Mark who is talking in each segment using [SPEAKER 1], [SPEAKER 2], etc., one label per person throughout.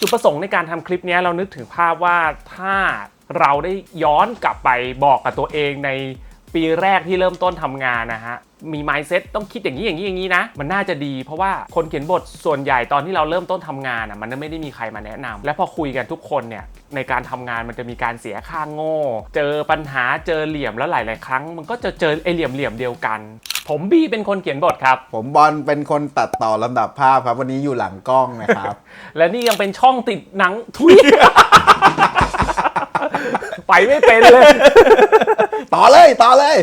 [SPEAKER 1] จุดประสงค์ในการทำคลิปนี้เรานึกถึงภาพว่าถ้าเราได้ย้อนกลับไปบอกกับตัวเองในปีแรกที่เริ่มต้นทำงานนะฮะ มี mindset ต้องคิดอย่างนี้อย่างนี้อย่างนี้นะ มันน่าจะดี เพราะว่าคนเขียนบทส่วนใหญ่ตอนที่เราเริ่มต้นทำงานอะมันไม่ได้มีใครมาแนะนำและพอคุยกันทุกคนเนี่ยในการทำงานมันจะมีการเสียค่าโง่ เจอปัญหาเจอเหลี่ยมแล้วหลาย ๆ ครั้ง มันก็จะเจอไอเหลี่ยมเหลี่ยมๆเดียวกัน ผมบีเป็นคนเขียนบทครับ
[SPEAKER 2] ผมบอลเป็นคนตัดต่อลำดับภาพครับ วันนี้อยู่หลังกล้องนะครับ
[SPEAKER 1] และนี่ยังเป็นช่องติดหนังทุยไปไม่เป็นเลย
[SPEAKER 2] ต่อเลยต่อเลย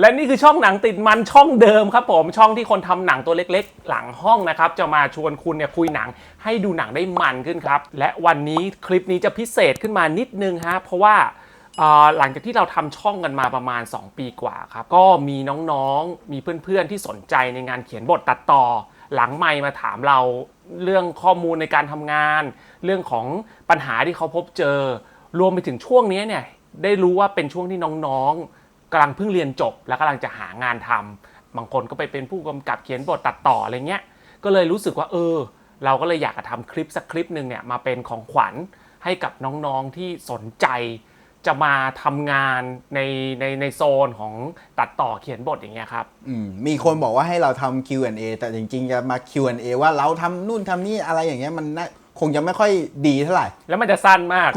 [SPEAKER 1] และนี่คือช่องหนังติดมันช่องเดิมครับผมช่องที่คนทำหนังตัวเล็กๆ หลังห้องนะครับ จะมาชวนคุณเนี่ยคุยหนังให้ดูหนังได้มันขึ้นครับ และวันนี้คลิปนี้จะพิเศษขึ้นมานิดนึงฮะเพราะว่าหลังจากที่เราทำช่องกันมาประมาณ 2 ปีกว่าครับ ก็มีน้องๆ มีเพื่อนๆที่สนใจในงานเขียนบทตัดต่อ หลังไมค์มาถามเราเรื่องข้อมูลในการทำงาน เรื่องของปัญหาที่เขาพบเจอ รวมไปถึงช่วงนี้เนี่ยได้รู้ว่าเป็นช่วงที่น้องๆ กำลังเพิ่งเรียนจบ และกำลังจะหางานทำบางคนก็ไปเป็นผู้กำกับเขียนบทตัดต่ออะไรเงี้ยก็เลยรู้สึกว่าเออ เราก็เลยอยากจะทำคลิปสักคลิปหนึ่งเนี่ยมาเป็นของขวัญให้กับน้องๆที่สนใจ จะมาทำงานในในในโซนของตัดต่อเขียนบทอย่างเงี้ยครับ
[SPEAKER 2] อืมมีคนบอกว่าให้เราทำ Q&A แต่จริงๆจะมา Q&A ว่าเราทำนู่นทำนี่อะไรอย่างเงี้ยมันน่าคงจะไม่ค่อยดีเท่าไหร่
[SPEAKER 1] แล้วมันจะสั้นมาก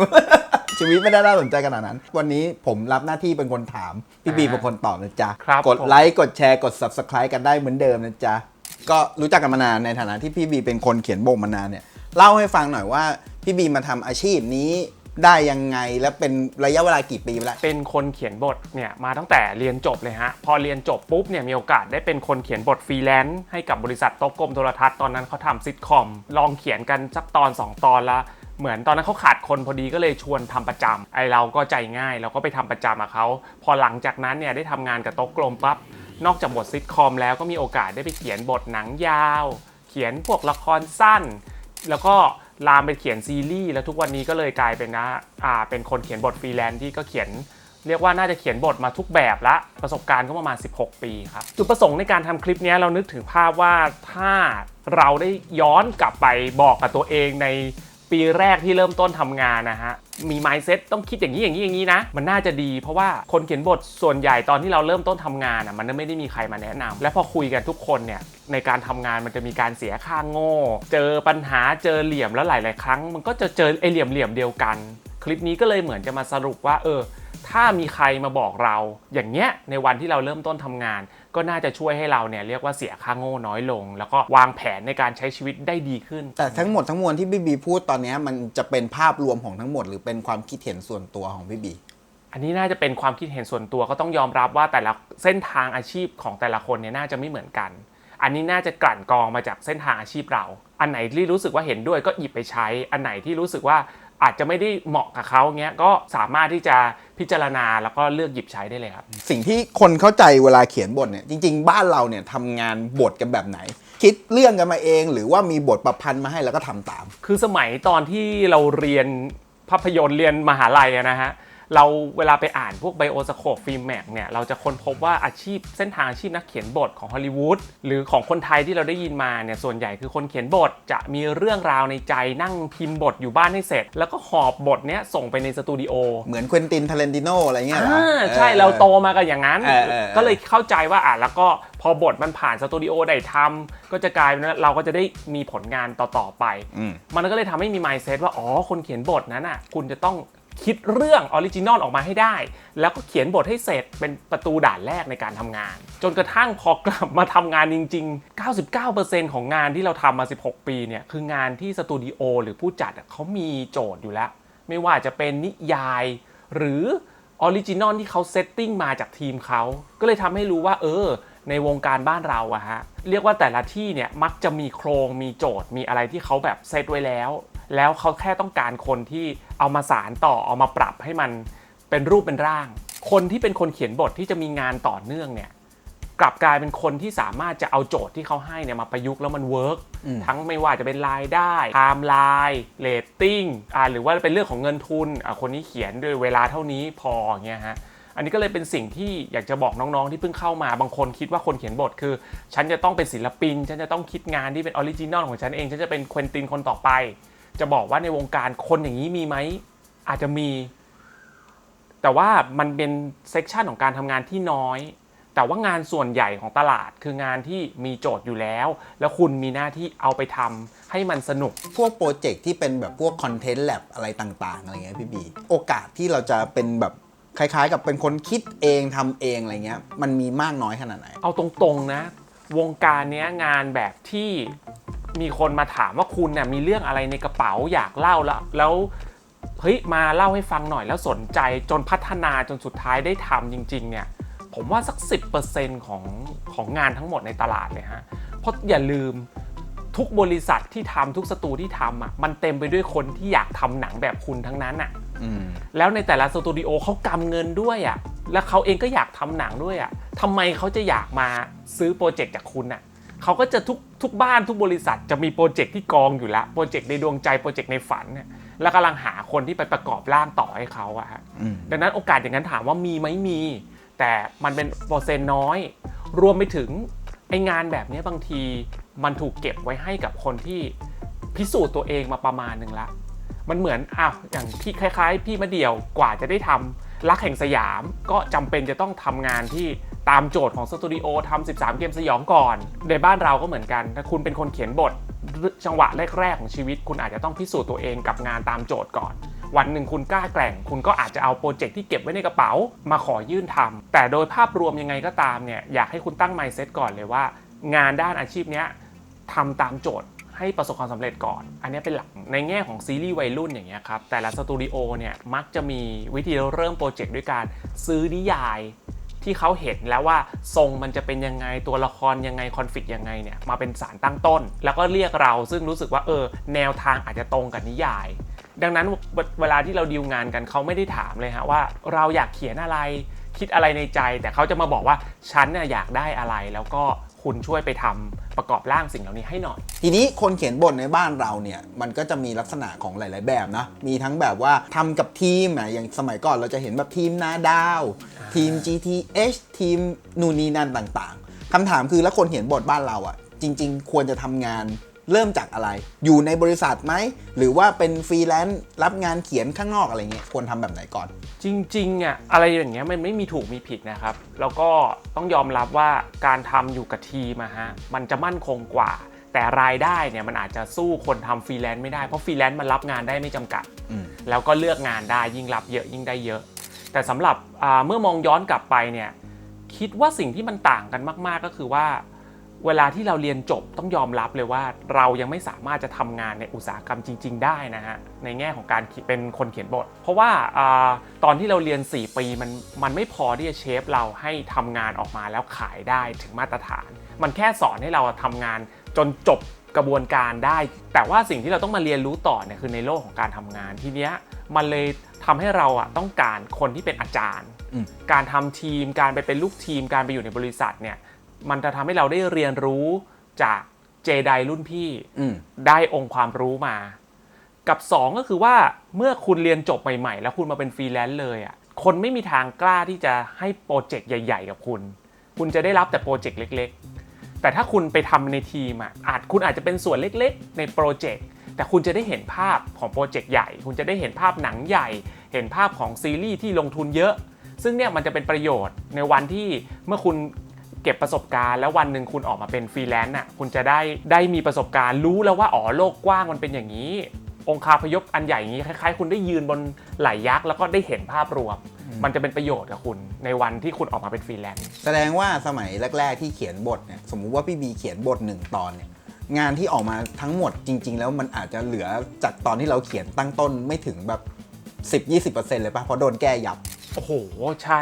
[SPEAKER 2] ชีวิตไม่ได้น่าสนใจขนาดนั้น วันนี้ผมรับหน้าที่เป็นคนถาม พี่บี
[SPEAKER 1] อ่า
[SPEAKER 2] เป็นคนตอบนะจ๊ะ
[SPEAKER 1] ครับ
[SPEAKER 2] กด
[SPEAKER 1] ผม
[SPEAKER 2] ไลค์ กดแชร์ กด Subscribe กันได้เหมือนเดิมนะจ๊ะ ก็รู้จักกันมานานในฐานะที่พี่บีเป็นคนเขียนบทมานานเนี่ย เล่าให้ฟังหน่อยว่าพี่บีมาทำอาชีพนี้ได้ยังไงและเป็นระยะเวลากี่ปีไปแล้ว
[SPEAKER 1] เป็นคนเขียนบทเนี่ยมาตั้งแต่เรียนจบเลยฮะ พอเรียนจบปุ๊บเนี่ยมีโอกาสได้เป็นคนเขียนบทฟรีแลนซ์ให้กับบริษัทโต๊ะกลมโทรทัศน์ตอนนั้นเขาทำซิทคอม ลองเขียนกันสักตอน 2 ตอนละ เหมือนตอนนั้นเขาขาดคนพอดีก็เลยชวนทำประจำไอเราก็ใจง่ายเราก็ไปทำประจำกับเขา พอหลังจากนั้นเนี่ยได้ทำงานกับโต๊ะกลมปั๊บนอกจากบทซิทคอมแล้วก็มีโอกาสได้ไปเขียนบทหนังยาว เขียนพวกละครสั้น แล้วก็ลามไปเขียนซีรีส์แล้วทุกวันนี้ก็เลยกลายเป็นนะอ่าเป็นคนเขียนบทฟรีแลนซ์ที่ก็เขียนเรียกว่าน่าจะเขียนบทมาทุกแบบละประสบการณ์ก็ประมาณ 16 ปีครับจุดประสงค์ในการทำคลิปนี้เรานึกถึงภาพว่าถ้าเราได้ย้อนกลับไปบอกกับตัวเองใน ปีแรกที่เริ่มต้นทำงานนะฮะมี mindset ต้องคิดอย่างนี้อย่างนี้อย่างนี้นะ มันน่าจะดี เพราะว่าคนเขียนบทส่วนใหญ่ตอนที่เราเริ่มต้นทำงานอะมันไม่ได้มีใครมาแนะนำและพอคุยกันทุกคนเนี่ยในการทำงานมันจะมีการเสียค่าโง่ เจอปัญหาเจอเหลี่ยมแล้วหลาย ๆ ครั้ง มันก็จะเจอไอเหลี่ยมเหลี่ยมเดียวกัน คลิปนี้ก็เลยเหมือนจะมาสรุปว่าเออ ถ้ามีใครมาบอกเรา อย่างเงี้ยในวันที่เราเริ่มต้นทำงาน ก็น่าจะช่วยให้เราเนี่ยเรียกว่าเสียค่าโง่น้อยลง แล้วก็วางแผนในการใช้ชีวิตได้ดีขึ้น
[SPEAKER 2] แต่ทั้งหมดทั้งมวลที่พี่บีพูดตอนเนี้ยมันจะเป็นภาพรวมของทั้งหมด หรือเป็นความคิดเห็นส่วนตัวของพี่บี
[SPEAKER 1] อันนี้น่าจะเป็นความคิดเห็นส่วนตัวก็ต้องยอมรับว่าแต่ละเส้นทางอาชีพของแต่ละคนเนี่ยน่าจะไม่เหมือนกัน อันนี้น่าจะกลั่นกรองมาจากเส้นทางอาชีพเรา อันไหนที่รู้สึกว่าเห็นด้วยก็หยิบไปใช้ อันไหนที่รู้สึกว่าอาจจะไม่ได้เหมาะกับเขาเงี้ยก็สามารถที่จะ พิจารณาแล้วก็เลือกหยิบใช้ได้เลยครับ
[SPEAKER 2] สิ่งที่คนเข้าใจเวลาเขียนบทเนี่ยจริง ๆ บ้านเราเนี่ยทำงานบทกันแบบไหน คิดเรื่องกันมาเอง หรือว่ามีบทประพันธ์มาให้แล้วก็ทำตาม
[SPEAKER 1] คือสมัยตอนที่เราเรียนภาพยนตร์เรียนมหาลัยอะนะฮะ เราเวลาไปอ่านพวกไบโอสโคปฟิล์มแมกเนี่ยเราจะค้นพบว่าอาชีพเส้นทางอาชีพนักเขียนบทของฮอลลีวูดหรือของคนไทยที่เราได้ยินมาเนี่ยส่วนใหญ่คือคนเขียนบทจะมีเรื่องราวในใจนั่งพิมพ์บทอยู่บ้านให้เสร็จ แล้วก็หอบบทเนี้ยส่งไปในสตูดิโอ
[SPEAKER 2] เหมือนควินตินทาเลนติโนอะไรเงี้ยเหรอ
[SPEAKER 1] อ่า
[SPEAKER 2] ออ
[SPEAKER 1] ใช่เราโตมากันอย่างนั้น
[SPEAKER 2] เออเออเออ
[SPEAKER 1] ก็เลยเข้าใจว่าอะแล้วก็พอบทมันผ่านสตูดิโอได้ทำก็จะกลายเป็นว่าเราก็จะได้มีผลงานต่อๆไป
[SPEAKER 2] อืม
[SPEAKER 1] มันก็เลยทำให้มี mindset ว่า อ๋อ คนเขียนบทนั้นอะ คุณจะต้อง คิดเรื่องออริจินอลออกมาให้ได้ แล้วก็เขียนบทให้เสร็จเป็นประตูด่านแรกในการทำงาน จนกระทั่งพอกลับมาทำงานจริง ๆ 99%ของงานที่เราทำมา 16 ปีเนี่ยคืองานที่สตูดิโอหรือผู้จัดเขามีโจทย์อยู่แล้ว ไม่ว่าจะเป็นนิยาย หรือออริจินอลที่เขาเซตติ้งมาจากทีมเขาก็เลยทำให้รู้ว่าเออในวงการบ้านเราอะฮะ เรียกว่าแต่ละที่เนี่ยมักจะมีโครงมีโจทย์มีอะไรที่เขาแบบเซตไว้แล้ว แล้วเขาแค่ต้องการคนที่เอามาสารต่อเอามาปรับให้มันเป็นรูปเป็นร่าง คนที่เป็นคนเขียนบทที่จะมีงานต่อเนื่องเนี่ยกลับกลายเป็นคนที่สามารถจะเอาโจทย์ที่เขาให้เนี่ยมาประยุกต์แล้วมันเวิร์ก
[SPEAKER 2] อืม
[SPEAKER 1] ทั้งไม่ว่าจะเป็นรายได้ไทม์ไลน์เรตติ้งอ่าหรือว่าเป็นเรื่องของเงินทุนอ่าคนนี้เขียนด้วยเวลาเท่านี้พออย่างเงี้ยฮะอันนี้ก็เลยเป็นสิ่งที่อยากจะบอกน้องๆที่เพิ่งเข้ามาบางคนคิดว่าคนเขียนบทคือ ฉันจะต้องเป็นศิลปิน ฉันจะต้องคิดงานที่เป็นออริจินอลของฉันเอง ฉันจะเป็นควินตินคนต่อไป จะบอกว่าในวงการคนอย่างนี้มีไหมอาจจะมี แต่ว่ามันเป็นเซกชันของการทำงานที่น้อย แต่ว่างานส่วนใหญ่ของตลาดคืองานที่มีโจทย์อยู่แล้ว แล้วคุณมีหน้าที่เอาไปทำให้มันสนุก
[SPEAKER 2] พวกโปรเจกต์ที่เป็นแบบพวกคอนเทนต์แลบอะไรต่าง ๆ อะไรเงี้ยพี่บี โอกาสที่เราจะเป็นแบบคล้าย ๆ กับเป็นคนคิดเองทำเองอะไรเงี้ย มันมีมากน้อยขนาดไหน
[SPEAKER 1] เอาตรงๆนะ วงการเนี้ยงานแบบที่ มีคนมาถามว่าคุณเนี่ยมีเรื่องอะไรในกระเป๋าอยากเล่าแล้วแล้วเฮ้ยมาเล่าให้ฟังหน่อยแล้วสนใจจนพัฒนาจนสุดท้ายได้ทำจริง ๆ เนี่ยผมว่าสัก 10%ของของงานทั้งหมดในตลาดเลยฮะ เพราะอย่าลืมทุกบริษัทที่ทำทุกสตูที่ทำอะมันเต็มไปด้วยคนที่อยากทำหนังแบบคุณทั้งนั้นอะ
[SPEAKER 2] อืม
[SPEAKER 1] แล้วในแต่ละสตูดิโอเขากำเงินด้วยอะ่ะแล้วเขาเองก็อยากทำหนังด้วยอะ่ะทำไมเขาจะอยากมาซื้อโปรเจกต์จากคุณอะเขาก็จะทุก ทุกบ้านทุกบริษัทจะมีโปรเจกต์ที่กองอยู่แล้วโปรเจกต์ในดวงใจโปรเจกต์ในฝันเนี่ยแล้วกำลังหาคนที่ไปประกอบร่างต่อให้เขาอะฮะ
[SPEAKER 2] อืม
[SPEAKER 1] ดังนั้นโอกาสอย่างนั้นถามว่ามีไหมมี แต่มันเป็นเปอร์เซ็นต์น้อย รวมไปถึงไองานแบบนี้บางทีมันถูกเก็บไว้ให้กับคนที่พิสูจน์ตัวเองมาประมาณหนึ่งละมันเหมือนอ้าวอย่างพี่คล้าย ๆ พี่มาเดี่ยวกว่าจะได้ทำรักแห่งสยามก็จำเป็นจะต้องทำงานที่ ตามโจทย์ของสตูดิโอทำ13 เกมสยองก่อน ในบ้านเราก็เหมือนกัน ถ้าคุณเป็นคนเขียนบทจังหวะแรก ๆ ของชีวิต คุณอาจจะต้องพิสูจน์ตัวเองกับงานตามโจทย์ก่อน วันหนึ่งคุณกล้าแกร่ง คุณก็อาจจะเอาโปรเจกต์ที่เก็บไว้ในกระเป๋า มาขอยื่นทำแต่โดยภาพรวมยังไงก็ตามเนี่ยอยากให้คุณตั้ง mindset ก่อนเลยว่า งานด้านอาชีพเนี้ยทำตามโจทย์ให้ประสบความสำเร็จก่อน อันนี้เป็นหลัก ในแง่ของซีรีส์วัยรุ่นอย่างเงี้ยครับ แต่ละสตูดิโอเนี่ยมักจะมีวิธีเริ่มโปรเจกต์ด้วยการซื้อนิยาย ที่เขาเห็นแล้วว่าทรงมันจะเป็นยังไงตัวละครยังไงคอนฟ lict ยังไงเนี่ยมาเป็นสารตั้งต้น แล้วก็เรียกเราซึ่งรู้สึกว่าเออแนวทางอาจจะตรงกับนิยาย ดังนั้นเวลาที่เราดีลงานกันเขาไม่ได้ถามเลยฮะว่าเราอยากเขียนอะไรคิดอะไรในใจ แต่เขาจะมาบอกว่าฉันน่ยอยากได้อะไรแล้วก็ คุณช่วยไปทำประกอบร่างสิ่งเหล่านี้ให้หน่อย
[SPEAKER 2] ทีนี้คนเขียนบทในบ้านเราเนี่ยมันก็จะมีลักษณะของหลาย ๆ แบบนะมีทั้งแบบว่าทำกับทีมอะอย่างสมัยก่อนเราจะเห็นแบบทีมนาดาว ทีม GTH ทีมนูนีนันต่าง ๆคำถามคือแล้วคนเขียนบทบ้านเราอะจริง ๆ ควรจะทำงาน เริ่มจากอะไร อยู่ในบริษัทไหม หรือว่าเป็นฟรีแลนซ์รับงานเขียนข้างนอกอะไรเงี้ยควรทำแบบไหนก่อน
[SPEAKER 1] จริงๆอะอะไรอย่างเงี้ยมันไม่มีถูกมีผิดนะครับ แล้วก็ต้องยอมรับว่าการทำอยู่กับทีมอะฮะมันจะมั่นคงกว่า แต่รายได้เนี่ยมันอาจจะสู้คนทำฟรีแลนซ์ไม่ได้เพราะฟรีแลนซ์มันรับงานได้ไม่จำกัด
[SPEAKER 2] อืม
[SPEAKER 1] แล้วก็เลือกงานได้ยิ่งรับเยอะยิ่งได้เยอะ แต่สำหรับอ่าเมื่อมองย้อนกลับไปเนี่ยคิดว่าสิ่งที่มันต่างกันมาก ๆ ก็คือว่า เวลาที่เราเรียนจบต้องยอมรับเลยว่าเรายังไม่สามารถจะทำงานในอุตสาหกรรมจริง ๆ ได้นะฮะในแง่ของการเขียนเป็นคนเขียนบท เพราะว่าอาตอนที่เราเรียน 4 ปีมันมันไม่พอที่จะเชฟเราให้ทำงานออกมาแล้วขายได้ถึงมาตรฐาน มันแค่สอนให้เราทำงานจนจบกระบวนการได้ แต่ว่าสิ่งที่เราต้องมาเรียนรู้ต่อเนี่ยคือในโลกของการทำงานทีเนี้ยมันเลยทำให้เราอะต้องการคนที่เป็นอาจารย์
[SPEAKER 2] อืม
[SPEAKER 1] การทำทีม การไปเป็นลูกทีม การไปอยู่ในบริษัทเนี่ย มันจะทำให้เราได้เรียนรู้จากเจไดรุ่นพี่
[SPEAKER 2] อืม
[SPEAKER 1] ได้องค์ความรู้มา กับ 2 ก็คือว่าเมื่อคุณเรียนจบใหม่ๆ แล้วคุณมาเป็นฟรีแลนซ์เลยอะคนไม่มีทางกล้าที่จะให้โปรเจกต์ใหญ่ ๆ กับคุณ คุณจะได้รับแต่โปรเจกต์เล็ก ๆ แต่ถ้าคุณไปทำในทีมอะอาจคุณอาจจะเป็นส่วนเล็กๆ ในโปรเจกต์แต่คุณจะได้เห็นภาพของโปรเจกต์ใหญ่ คุณจะได้เห็นภาพหนังใหญ่ เห็นภาพของซีรีส์ที่ลงทุนเยอะ ซึ่งเนี่ยมันจะเป็นประโยชน์ในวันที่เมื่อคุณ เก็บประสบการณ์แล้ววันหนึ่งคุณออกมาเป็นฟรีแลนซ์น่ะคุณจะได้ได้มีประสบการณ์รู้แล้วว่าอ๋อโลกกว้างมันเป็นอย่างนี้ องคาพยพอันใหญ่อย่างนี้คล้ายๆ คุณได้ยืนบนไหลยักษ์แล้วก็ได้เห็นภาพรวม มันจะเป็นประโยชน์กับคุณในวันที่คุณออกมาเป็นฟรีแลนซ์
[SPEAKER 2] แสดงว่าสมัยแรก ๆ ที่เขียนบทเนี่ยสมมุติว่าพี่บีเขียนบทหนึ่งตอนเนี่ยงานที่ออกมาทั้งหมดจริง ๆ แล้วมันอาจจะเหลือจากตอนที่เราเขียนตั้งต้นไม่ถึงแบบ 10-20%เลยปะเพราะโดนแก้ยับ
[SPEAKER 1] โอ้โห ใช่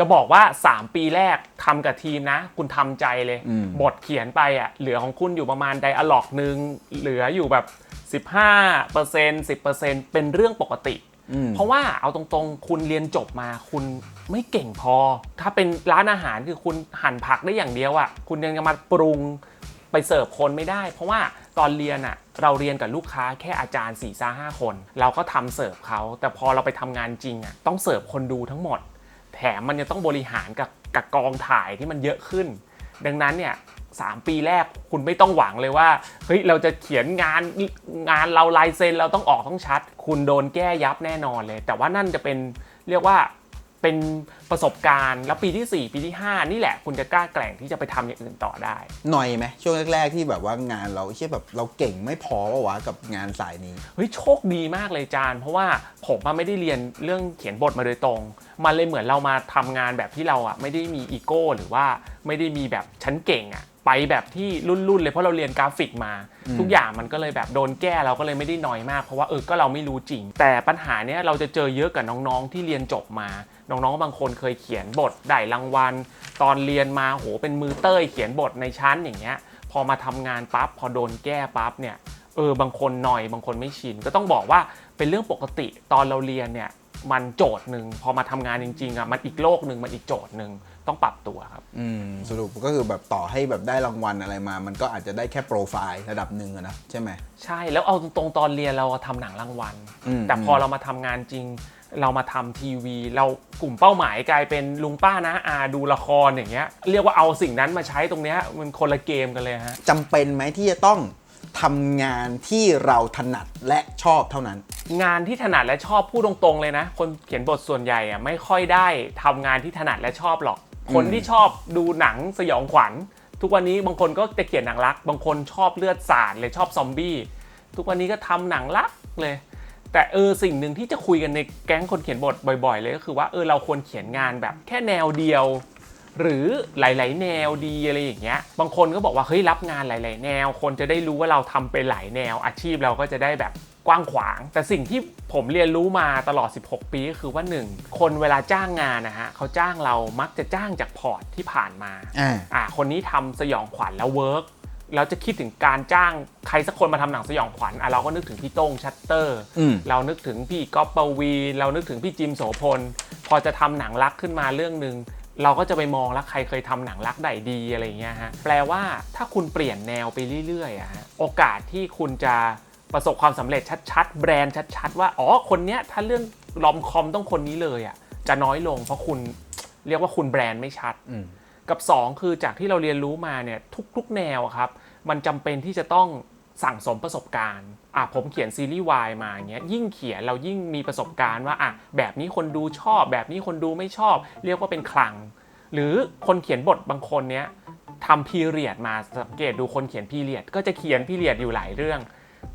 [SPEAKER 1] จะบอกว่า 3 ปีแรกทำกับทีมนะ คุณทำใจเลย
[SPEAKER 2] อืม
[SPEAKER 1] บทเขียนไปอะเหลือของคุณอยู่ประมาณไดอะล็อกหนึ่งเหลืออยู่แบบ 15% 10%เป็นเรื่องปกติ
[SPEAKER 2] อืม
[SPEAKER 1] เพราะว่าเอาตรงๆ คุณเรียนจบมาคุณไม่เก่งพอ ถ้าเป็นร้านอาหารคือคุณหั่นผักได้อย่างเดียวอะ่ะคุณยังจะมาปรุงไปเสิร์ฟคนไม่ได้ เพราะว่าตอนเรียนอะ่ะเราเรียนกับลูกค้าแค่อาจารย์4ี่ซ่าห้าคน เราก็ทำเสิร์ฟเขาแต่พอเราไปทำงานจริงอะ่ะต้องเสิร์ฟคนดูทั้งหมด แถมมันจะต้องบริหารกับกับกองถ่ายที่มันเยอะขึ้น ดังนั้นเนี่ย3ปีแรกคุณไม่ต้องหวังเลยว่าเฮ้ยเราจะเขียนงานงานเราลายเซ็นเราต้องออกต้องชัด คุณโดนแก้ยับแน่นอนเลย แต่ว่านั่นจะเป็นเรียกว่า เป็นประสบการณ์ แล้วปีที่ 4 ปีที่ 5 นี่แหละ คุณจะกล้าแกร่งที่จะไปทำอย่างอื่นต่อได้
[SPEAKER 2] หน่อยไหมช่วงแรก ๆ ที่แบบว่างานเราเชื่อแบบเราเก่งไม่พอวะวะกับงานสายนี้
[SPEAKER 1] เฮ้ยโชคดีมากเลยจานเพราะว่าผมอะไม่ได้เรียนเรื่องเขียนบทมาโดยตรง มันเลยเหมือนเรามาทำงานแบบที่เราอะไม่ได้มีอีโก้หรือว่าไม่ได้มีแบบชั้นเก่งอะไปแบบที่รุ่นๆเลยเพราะเราเรียนกราฟิกมา ทุกอย่างมันก็เลยแบบโดนแก้เราก็เลยไม่ได้น้อยมากเพราะว่าเออก็เราไม่รู้จริง แต่ปัญหาเนี้ยเราจะเจอเยอะกับน้องๆที่เรียนจบมา น้องๆบางคนเคยเขียนบทได้รางวัล ตอนเรียนมาโหเป็นมือเต้ยเขียนบทในชั้นอย่างเงี้ยพอมาทำงานปั๊บพอโดนแก้ปั๊บเนี่ยเออบางคนหน่อยบางคนไม่ชิน ก็ต้องบอกว่าเป็นเรื่องปกติตอนเราเรียนเนี่ยมันโจทย์หนึ่งพอมาทำงานจริงๆอะมันอีกโลกหนึ่งมันอีกโจทย์หนึ่งต้องปรับตัวครับ
[SPEAKER 2] อืมสรุปก็คือแบบต่อให้แบบได้รางวัลอะไรมา มันก็อาจจะได้แค่โปรไฟล์ระดับหนึ่งอะนะใช่ไหม
[SPEAKER 1] ใช่แล้วเอาตรงๆตอนเรียนเราทำหนังรางวัล
[SPEAKER 2] อืม
[SPEAKER 1] แต่พอเรามาทำงานจริง เรามาทำทีวี เรากลุ่มเป้าหมายกลายเป็นลุงป้านะอาดูละครอย่างเงี้ยเรียกว่าเอาสิ่งนั้นมาใช้ตรงเนี้ยมันคนละเกมกันเลยฮะ
[SPEAKER 2] จำเป็นไหมที่จะต้องทำงานที่เราถนัดและชอบเท่านั้น
[SPEAKER 1] งานที่ถนัดและชอบพูดตรงๆเลยนะ คนเขียนบทส่วนใหญ่อะไม่ค่อยได้ทำงานที่ถนัดและชอบหรอก คนที่ชอบดูหนังสยองขวัญ ทุกวันนี้บางคนก็จะเขียนหนังรัก บางคนชอบเลือดสาดเลยชอบซอมบี้ทุกวันนี้ก็ทำหนังรักเลย แต่เออสิ่งหนึ่งที่จะคุยกันในแก๊งคนเขียนบทบ่อย ๆ เลยก็คือว่าเออเราควรเขียนงานแบบแค่แนวเดียว หรือหลาย ๆ แนวดีอะไรอย่างเงี้ยบางคนก็บอกว่าเฮ้ยรับงานหลาย ๆ แนว คนจะได้รู้ว่าเราทำเป็นหลายแนวอาชีพเราก็จะได้แบบกว้างขวาง แต่สิ่งที่ผมเรียนรู้มาตลอด 16 ปีก็คือว่า 1 คนเวลาจ้างงานนะฮะเขาจ้างเรามักจะจ้างจากพอร์ตที่ผ่านมา
[SPEAKER 2] อ่า
[SPEAKER 1] อ่าคนนี้ทำสยองขวัญแล้วเวิร์ก เราจะคิดถึงการจ้างใครสักคนมาทำหนังสยองขวัญอะเราก็นึกถึงพี่โต้งชัตเตอร์
[SPEAKER 2] อืม
[SPEAKER 1] เรานึกถึงพี่ก๊อฟปวีนเรานึกถึงพี่จิมโสพล พอจะทำหนังรักขึ้นมาเรื่องหนึ่งเราก็จะไปมองแล้วใครเคยทำหนังรักได้ดีอะไรอย่างเงี้ยฮะแปลว่าถ้าคุณเปลี่ยนแนวไปเรื่อยๆอะฮะโอกาสที่คุณจะประสบความสำเร็จชัดๆ แบรนด์ชัด ๆ ว่าอ๋อคนเนี้ยถ้าเรื่องลอมคอมต้องคนนี้เลยอะจะน้อยลงเพราะคุณเรียกว่าคุณแบรนด์ไม่ชัด
[SPEAKER 2] อืม
[SPEAKER 1] กับ 2 คือจากที่เราเรียนรู้มาเนี่ยทุกๆแนวครับมันจำเป็นที่จะต้องสั่งสมประสบการณ์อะผมเขียนซีรีส์วายมาเงี้ยยิ่งเขียนเรายิ่งมีประสบการณ์ว่าอะแบบนี้คนดูชอบ แบบนี้คนดูไม่ชอบ เรียกว่าเป็นคลัง หรือคนเขียนบทบางคนเนี้ยทำพีเรียดมาสังเกตดูคนเขียนพีเรียดก็จะเขียนพีเรียดอยู่หลายเรื่อง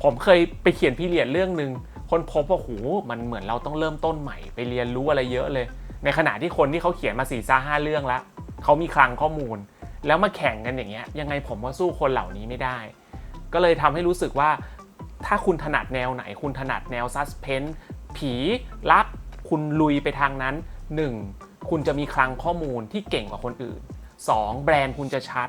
[SPEAKER 1] ผมเคยไปเขียนพีเรียดเรื่องหนึ่งคนพบว่าโหมันเหมือนเราต้องเริ่มต้นใหม่ไปเรียนรู้อะไรเยอะเลย ในขณะที่คนที่เขาเขียนมาสี่ซ่าห้าเรื่องแล้ว เขามีคลังข้อมูล แล้วมาแข่งกันอย่างเงี้ยยังไงผมว่าสู้คนเหล่านี้ไม่ได้ ก็เลยทำให้รู้สึกว่า ถ้าคุณถนัดแนวไหน คุณถนัดแนวซัสเพนผีรักคุณลุยไปทางนั้น 1. คุณจะมีคลังข้อมูลที่เก่งกว่าคนอื่น 2. แบรนด์คุณจะชัด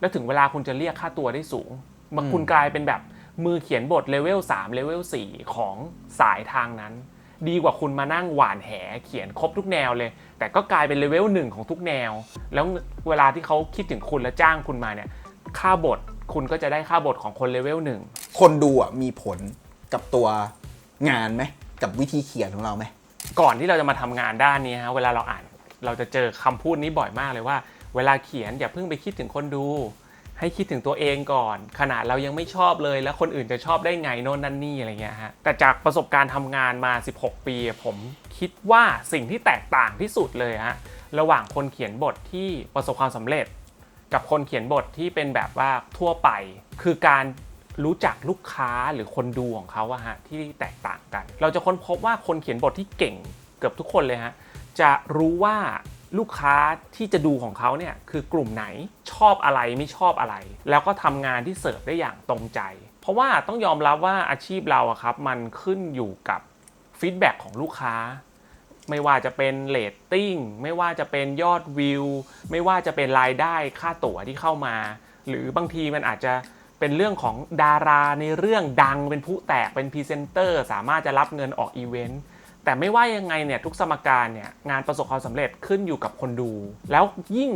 [SPEAKER 1] แล้วถึงเวลาคุณจะเรียกค่าตัวได้สูงมันคุณกลายเป็นแบบมือเขียนบทเลเวล3เลเวล4ของสายทางนั้น ดีกว่าคุณมานั่งหวานแหเขียนครบทุกแนวเลย แต่ก็กลายเป็นเลเวลหนึ่งของทุกแนว แล้วเวลาที่เขาคิดถึงคุณและจ้างคุณมาเนี่ยค่าบทคุณก็จะได้ค่าบทของคนเลเวลหนึ่ง
[SPEAKER 2] คนดูอะมีผลกับตัวงานไหมกับวิธีเขียนของเราไหม
[SPEAKER 1] ก่อนที่เราจะมาทำงานด้านนี้ฮะเวลาเราอ่าน เราจะเจอคำพูดนี้บ่อยมากเลยว่า เวลาเขียนอย่าเพิ่งไปคิดถึงคนดู ให้คิดถึงตัวเองก่อน ขนาดเรายังไม่ชอบเลย แล้วคนอื่นจะชอบได้ไงโน่นนั่นนี่อะไรเงี้ยฮะแต่จากประสบการณ์ทำงานมา 16 ปี ผมคิดว่าสิ่งที่แตกต่างที่สุดเลยฮะระหว่างคนเขียนบทที่ประสบความสำเร็จ กับคนเขียนบทที่เป็นแบบว่าทั่วไป คือการรู้จักลูกค้าหรือคนดูของเขาอะฮะที่แตกต่างกัน เราจะค้นพบว่าคนเขียนบทที่เก่งเกือบทุกคนเลยฮะจะรู้ว่า ลูกค้าที่จะดูของเขาเนี่ยคือกลุ่มไหนชอบอะไรไม่ชอบอะไร แล้วก็ทำงานที่เสิร์ฟได้อย่างตรงใจ เพราะว่าต้องยอมรับว่าอาชีพเราอะครับมันขึ้นอยู่กับฟีดแบ็กของลูกค้า ไม่ว่าจะเป็นเรตติ้งไม่ว่าจะเป็นยอดวิว ไม่ว่าจะเป็นรายได้ค่าตั๋วที่เข้ามา หรือบางทีมันอาจจะเป็นเรื่องของดาราในเรื่องดังเป็นผู้แตกเป็นพรีเซนเตอร์สามารถจะรับเงินออกอีเวนต์ แต่ไม่ว่ายังไงเนี่ยทุกสมการเนี่ยงานประสบความสำเร็จขึ้นอยู่กับคนดู แล้วยิ่ง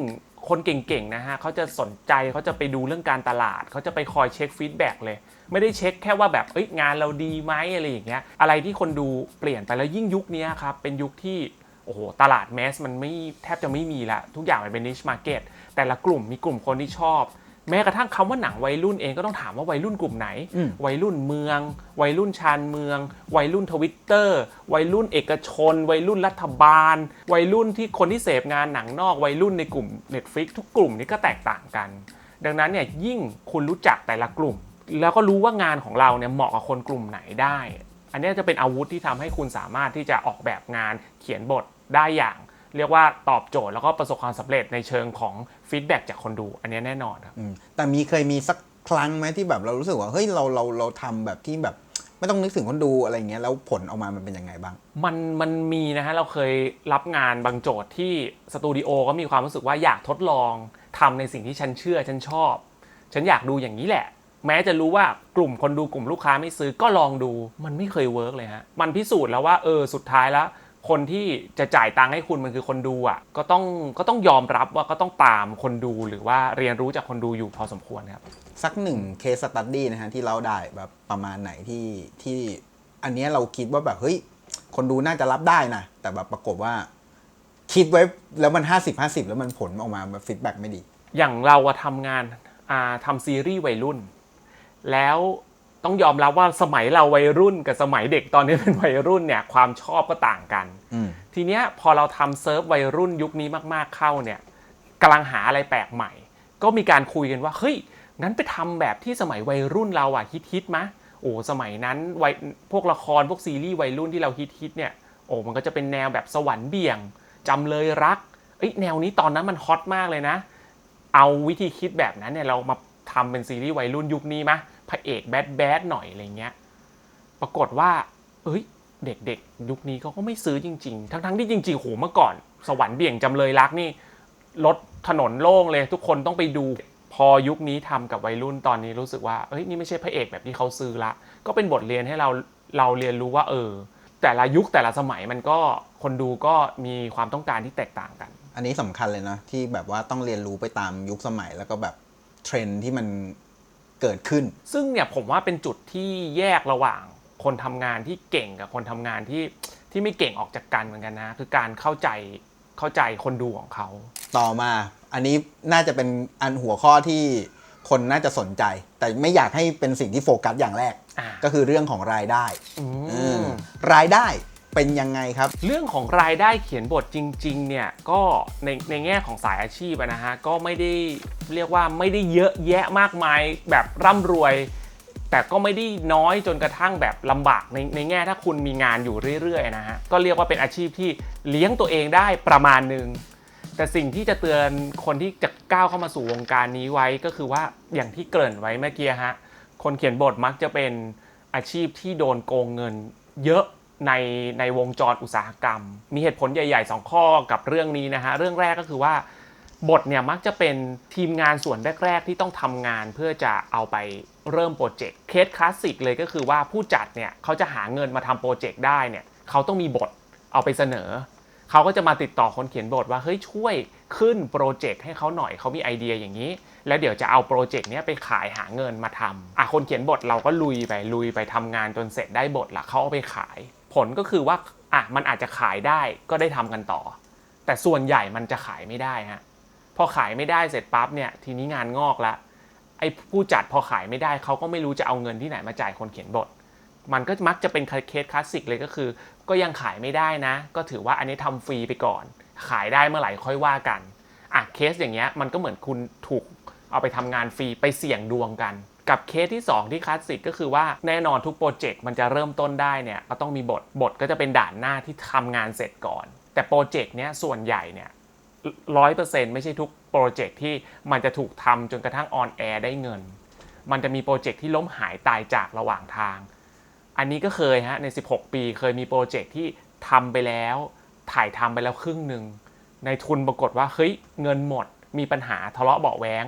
[SPEAKER 1] คนเก่งๆนะฮะเขาจะสนใจเขาจะไปดูเรื่องการตลาดเขาจะไปคอยเช็คฟีดแบ็กเลย ไม่ได้เช็คแค่ว่าแบบเอ้ยงานเราดีไหมอะไรอย่างเงี้ยอะไรที่คนดูเปลี่ยนไปแล้วยิ่งยุคนี้ครับเป็นยุคที่โอ้โหตลาดแมสมันไม่แทบจะไม่มีละทุกอย่างมันเป็นนิชมาร์เก็ตแต่ละกลุ่มมีกลุ่มคนที่ชอบ แม้กระทั่งคำว่าหนังวัยรุ่นเองก็ต้องถามว่าวัยรุ่นกลุ่มไหน
[SPEAKER 2] อืม
[SPEAKER 1] วัยรุ่นเมือง วัยรุ่นชานเมือง วัยรุ่นทวิตเตอร์ วัยรุ่นเอกชน วัยรุ่นรัฐบาล วัยรุ่นที่คนที่เสพงานหนังนอก วัยรุ่นในกลุ่ม Netflix ทุกกลุ่มนี้ก็แตกต่างกัน ดังนั้นเนี่ยยิ่งคุณรู้จักแต่ละกลุ่ม แล้วก็รู้ว่างานของเราเนี่ยเหมาะกับคนกลุ่มไหนได้ อันเนี้ยจะเป็นอาวุธที่ทำให้คุณสามารถที่จะออกแบบงานเขียนบทได้อย่าง เรียกว่าตอบโจทย์แล้วก็ประสบความสำเร็จในเชิงของฟีดแบ็กจากคนดู อันเนี้ยแน่นอนครับ
[SPEAKER 2] อืมแต่มีเคยมีสักครั้งไหมที่แบบเรารู้สึกว่าเฮ้ยเราเราเราทำแบบที่แบบไม่ต้องนึกถึงคนดูอะไรเงี้ยแล้วผลออกมามันเป็นยังไงบ้าง
[SPEAKER 1] มันมันมีนะฮะเราเคยรับงานบางโจทย์ที่สตูดิโอก็มีความรู้สึกว่าอยากทดลองทำในสิ่งที่ฉันเชื่อฉันชอบ ฉันอยากดูอย่างนี้แหละ แม้จะรู้ว่ากลุ่มคนดูกลุ่มลูกค้าไม่ซื้อก็ลองดู มันไม่เคยเวิร์กเลยฮะมันพิสูจน์แล้วว่าเออสุดท้ายแล้ว คนที่จะจ่ายตังค์ให้คุณมันคือคนดูอะก็ต้องก็ต้องยอมรับว่าก็ต้องตามคนดูหรือว่าเรียนรู้จากคนดูอยู่พอสมควรครับ
[SPEAKER 2] สักหนึ่งเคสสตัดดี้นะฮะที่เราได้แบบประมาณไหนที่ที่อันเนี้ยเราคิดว่าแบบเฮ้ยคนดูน่าจะรับได้นะ แต่แบบปรากฏว่า คิดไว้แล้วมัน 50 50 แล้วมันผลออกมาแบบฟีดแบ็กไม่ดี
[SPEAKER 1] อย่างเราอะทำงานอ่าทำซีรีส์วัยรุ่น แล้ว ต้องยอมรับว่าสมัยเราวัยรุ่นกับสมัยเด็กตอนนี้เป็นวัยรุ่นเนี่ยความชอบก็ต่างกัน
[SPEAKER 2] อืม
[SPEAKER 1] ทีเนี้ยพอเราทำเซิร์ฟวัยรุ่นยุคนี้มากๆเข้าเนี่ยกำลังหาอะไรแปลกใหม่ ก็มีการคุยกันว่าเฮ้ยงั้นไปทำแบบที่สมัยวัยรุ่นเราอะฮิตฮิตๆมะโอ้สมัยนั้นวัยพวกละครพวกซีรีส์วัยรุ่นที่เราฮิตฮิตๆเนี่ยโอ้มันก็จะเป็นแนวแบบสวรรค์เบี่ยงจำเลยรักเอ้ยแนวนี้ตอนนั้นมันฮอตมากเลยนะ เอาวิธีคิดแบบนั้นเนี่ยเรามาทำเป็นซีรีส์วัยรุ่นยุคนี้มะ พระเอกแบดแบดหน่อยอะไรเงี้ย ปรากฏว่า เอ้ย เด็กๆ ยุคนี้เขาก็ไม่ซื้อจริง ๆ ทั้งๆที่จริงๆโหเมื่อก่อน สวรรค์เบี่ยงจำเลยรักนี่รถถนนโล่งเลย ทุกคนต้องไปดู พอยุคนี้ทำกับวัยรุ่นตอนนี้รู้สึกว่าเอ้ยนี่ไม่ใช่พระเอกแบบที่เขาซื้อละ ก็เป็นบทเรียนให้เราเราเรียนรู้ว่า เออ แต่ละยุคแต่ละสมัยมันก็คนดูก็มีความต้องการที่แตกต่างกัน
[SPEAKER 2] อันนี้สำคัญเลยนะที่แบบว่าต้องเรียนรู้ไปตามยุคสมัยแล้วก็แบบเทรนที่มัน เกิดขึ้น
[SPEAKER 1] ซึ่งเนี่ยผมว่าเป็นจุดที่แยกระหว่างคนทำงานที่เก่งกับคนทำงานที่ที่ไม่เก่งออกจากกันเหมือนกันนะ คือการเข้าใจเข้าใจคนดูของเขา
[SPEAKER 2] ต่อมาอันนี้น่าจะเป็นอันหัวข้อที่คนน่าจะสนใจ แต่ไม่อยากให้เป็นสิ่งที่โฟกัสอย่างแรก
[SPEAKER 1] อ่า
[SPEAKER 2] ก็คือเรื่องของรายได้
[SPEAKER 1] อื
[SPEAKER 2] เอ
[SPEAKER 1] ม
[SPEAKER 2] อรายได้เป็นยังไงครับ
[SPEAKER 1] เรื่องของรายได้เขียนบทจริง ๆ เนี่ยก็ในในแง่ของสายอาชีพอะนะฮะก็ไม่ได้ เรียกว่าไม่ได้เยอะแยะมากมายแบบร่ำรวย แต่ก็ไม่ได้น้อยจนกระทั่งแบบลำบากในในแง่ถ้าคุณมีงานอยู่เรื่อยๆนะฮะก็เรียกว่าเป็นอาชีพที่เลี้ยงตัวเองได้ประมาณหนึ่งแต่สิ่งที่จะเตือนคนที่จะก้าวเข้ามาสู่วงการนี้ไว้ก็คือว่าอย่างที่เกริ่นไว้เมื่อกี้ฮะคนเขียนบทมักจะเป็นอาชีพที่โดนโกงเงินเยอะในในวงจรอุตสาหกรรม มีเหตุผลใหญ่ๆ 2 ข้อกับเรื่องนี้นะฮะ เรื่องแรกก็คือว่า บทเนี่ยมักจะเป็นทีมงานส่วนแรก ๆ ที่ต้องทำงานเพื่อจะเอาไปเริ่มโปรเจกต์เคสคลาสสิกเลยก็คือว่าผู้จัดเนี่ยเขาจะหาเงินมาทำโปรเจกต์ได้เนี่ยเขาต้องมีบทเอาไปเสนอ เขาก็จะมาติดต่อคนเขียนบทว่าเฮ้ยช่วยขึ้นโปรเจกต์ให้เขาหน่อยเขามีไอเดียอย่างนี้ แล้วเดี๋ยวจะเอาโปรเจกต์นี้ไปขายหาเงินมาทำอะคนเขียนบทเราก็ลุยไปลุยไปทำงานจนเสร็จได้บทละเขาเอาไปขาย ผลก็คือว่าอะมันอาจจะขายได้ก็ได้ทำกันต่อ แต่ส่วนใหญ่มันจะขายไม่ได้ฮะ พอขายไม่ได้เสร็จปั๊บเนี่ยทีนี้งานงอกละไอ้ผู้จัดพอขายไม่ได้เขาก็ไม่รู้จะเอาเงินที่ไหนมาจ่ายคนเขียนบท มันก็มักจะเป็นเคสคลาสสิกเลยก็คือ ก็ยังขายไม่ได้นะ ก็ถือว่าอันนี้ทำฟรีไปก่อน ขายได้เมื่อไหร่ค่อยว่ากันอะเคสอย่างเงี้ยมันก็เหมือนคุณถูกเอาไปทำงานฟรีไปเสี่ยงดวงกัน กับเคสที่ 2 ที่คลาสสิกก็คือว่าแน่นอนทุกโปรเจกต์มันจะเริ่มต้นได้เนี่ยก็ต้องมีบทบทก็จะเป็นด่านหน้าที่ทำงานเสร็จก่อน แต่โปรเจกต์เนี้ยส่วนใหญ่เนี่ย ร้อยเปอร์เซ็นต์ไม่ใช่ทุกโปรเจกต์ที่มันจะถูกทำจนกระทั่งออนแอร์ได้เงิน มันจะมีโปรเจกต์ที่ล้มหายตายจากระหว่างทาง อันนี้ก็เคยฮะใน 16 ปีเคยมีโปรเจกต์ที่ทำไปแล้ว ถ่ายทำไปแล้วครึ่งหนึ่ง ในทุนปรากฏว่าเฮ้ยเงินหมด มีปัญหาทะเลาะเบาแวง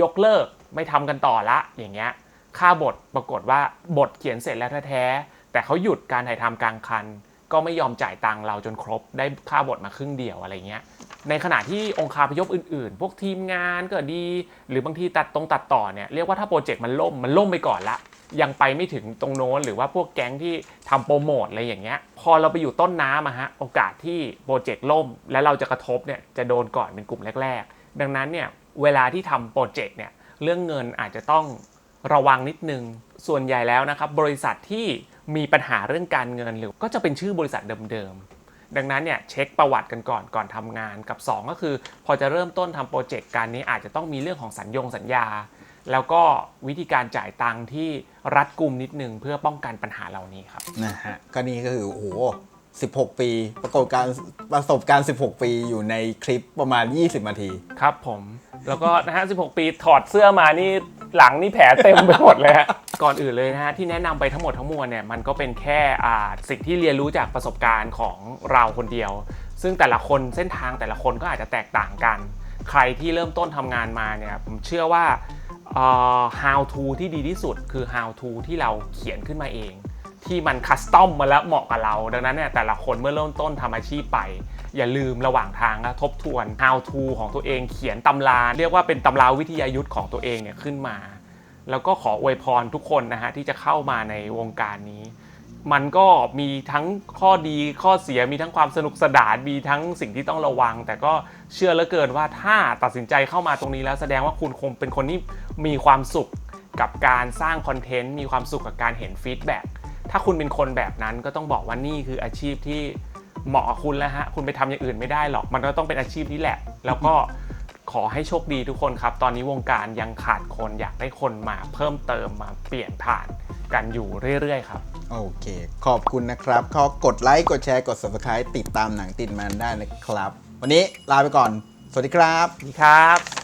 [SPEAKER 1] ยกเลิกไม่ทำกันต่อละอย่างเงี้ยค่าบทปรากฏว่าบทเขียนเสร็จแล้วแท้ๆแต่เขาหยุดการถ่ายทำกลางคัน ก็ไม่ยอมจ่ายตังค์เราจนครบได้ค่าบทมาครึ่งเดียวอะไรเงี้ย ในขณะที่องค์คาพยพอื่นๆ พวกทีมงานก็ดี หรือบางทีตัดตรงตัดต่อเนี่ยเรียกว่าถ้าโปรเจกต์มันล่มมันล่มไปก่อนละ ยังไปไม่ถึงตรงโน้นหรือว่าพวกแก๊งที่ทำโปรโมทอะไรอย่างเงี้ย พอเราไปอยู่ต้นน้ำอะฮะโอกาสที่โปรเจกต์ล่ม และเราจะกระทบเนี่ยจะโดนก่อนเป็นกลุ่มแรก ๆ ดังนั้นเนี่ยเวลาที่ทำโปรเจกต์เนี่ยเรื่องเงินอาจจะต้องระวังนิดนึง ส่วนใหญ่แล้วนะครับบริษัทที่มีปัญหาเรื่องการเงินหรือก็จะเป็นชื่อบริษัทเดิมๆ ดังนั้นเนี่ยเช็คประวัติกันก่อนก่อนทำงานกับ 2 ก็คือ พอจะเริ่มต้นทำโปรเจกต์การนี้อาจจะต้องมีเรื่องของสัญญงสัญญา แล้วก็วิธีการจ่ายตังค์ที่รัดกุมนิดนึงเพื่อป้องกันปัญหาเหล่านี้ครับ
[SPEAKER 2] นะฮะก็นี่ก็คือโอ้โห16 ปีประกอบการณ์ประสบการณ์ 16 ปีอยู่ในคลิปประมาณ 20นาที
[SPEAKER 1] ครับผม แล้วก็นะฮะ 16 ปีถอดเสื้อมานี่ หลังนี่แผลเต็มไปหมดเลยฮะ ก่อนอื่นเลยนะฮะที่แนะนำไปทั้งหมดทั้งมวลเนี่ยมันก็เป็นแค่อ่าสิ่งที่เรียนรู้จากประสบการณ์ของเราคนเดียว ซึ่งแต่ละคนเส้นทางแต่ละคนก็อาจจะแตกต่างกัน ใครที่เริ่มต้นทำงานมาเนี่ยผมเชื่อว่าเอ่อ how to ที่ดีที่สุดคือ how to ที่เราเขียนขึ้นมาเอง ที่มันคัสตอมมาแล้วเหมาะกับเรา ดังนั้นเนี่ยแต่ละคนเมื่อเริ่มต้นทำอาชีพไป อย่าลืมระหว่างทางนะทบทวน how to ของตัวเองเขียนตำรา เรียกว่าเป็นตำราวิทยายุทธ์ของตัวเองเนี่ยขึ้นมา แล้วก็ขออวยพรทุกคนนะฮะที่จะเข้ามาในวงการนี้ มันก็มีทั้งข้อดีข้อเสียมีทั้งความสนุกสนานมีทั้งสิ่งที่ต้องระวัง แต่ก็เชื่อเหลือเกินว่าถ้าตัดสินใจเข้ามาตรงนี้แล้วแสดงว่าคุณคงเป็นคนที่มีความสุขกับการสร้างคอนเทนต์มีความสุขกับการเห็นฟีดแบ็กถ้าคุณเป็นคนแบบนั้นก็ต้องบอกว่านี่คืออาชีพที่ เหมาะกับคุณแล้วฮะ คุณไปทำอย่างอื่นไม่ได้หรอก มันก็ต้องเป็นอาชีพนี้แหละ แล้วก็ขอให้โชคดีทุกคนครับ ตอนนี้วงการยังขาดคนอยากได้คนมาเพิ่มเติมมาเปลี่ยนผ่านกันอยู่เรื่อยๆครับ
[SPEAKER 2] โอเค ขอบคุณนะครับขอกดไลค์ กดแชร์ กด subscribe ติดตามหนังติดมันได้นะครับ วันนี้ลาไปก่อน สวัสดีครับ
[SPEAKER 1] สวัสดีครับ